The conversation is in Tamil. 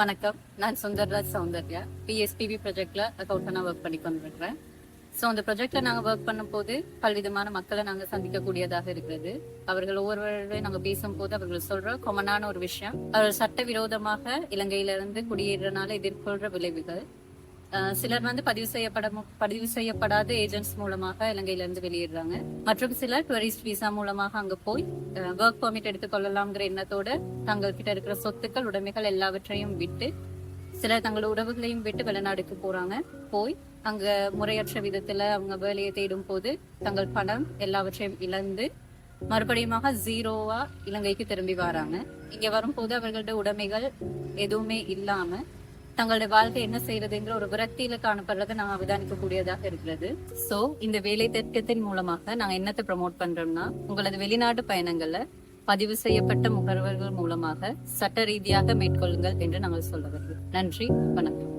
வணக்கம். நான் சுந்தர்ராஜ் சௌந்தர்யா. பிஎஸ்பிபி ப்ராஜெக்ட்ல அக்கௌண்டனா ஒர்க் பண்ணி கொண்டிருக்கிறேன். ஸோ அந்த ப்ராஜெக்ட்ல நாங்கள் ஒர்க் பண்ணும்போது பல்விதமான மக்களை நாங்கள் சந்திக்கக்கூடியதாக இருக்கிறது. அவர்கள் ஒவ்வொருவரையும் நாங்கள் பேசும்போது அவர்கள் சொல்ற காமனான ஒரு விஷயம். அவர்கள் சட்டவிரோதமாக இலங்கையிலிருந்து குடியேறனால எதிர்கொள்ற விளைவுகள். சிலர் வந்து பதிவு செய்யப்பட பதிவு செய்யப்படாத ஏஜென்ட்ஸ் மூலமாக இலங்கையில இருந்து வெளியிடுறாங்க. மற்றும் சிலர் டூரிஸ்ட் விசா மூலமாக அங்க போய் ஒர்க் பெர்மிட் எடுத்துக்கொள்ளலாம்ங்கிற எண்ணத்தோட தங்கள் கிட்ட இருக்கிற சொத்துக்கள் உடைமைகள் எல்லாவற்றையும் விட்டு சிலர் தங்களோட உறவுகளையும் விட்டு வெளிநாடுக்கு போறாங்க. போய் அங்க முறையற்ற விதத்துல அவங்க வேலையை தேடும் போது தங்கள் பணம் எல்லாவற்றையும் இழந்து மறுபடியுமாக ஜீரோவா இலங்கைக்கு திரும்பி வராங்க. இங்க வரும்போது அவர்களோட உடைமைகள் எதுவுமே இல்லாம தங்களுடைய வாழ்க்கை என்ன செய்யறதுங்கிற ஒரு விரக்தியில காணப்படுறதை நாங்க அவதானிக்க கூடியதாக இருக்கிறது. சோ இந்த வேலை திட்டத்தின் மூலமாக நாங்க என்னத்தை ப்ரோமோட் பண்றோம்னா உங்களது வெளிநாட்டு பயணங்களை பதிவு செய்யப்பட்ட முகர்வர்கள் மூலமாக சட்ட ரீதியாக மேற்கொள்ளுங்கள் என்று நாங்கள் சொல்ல வருகிறோம். நன்றி வணக்கம்.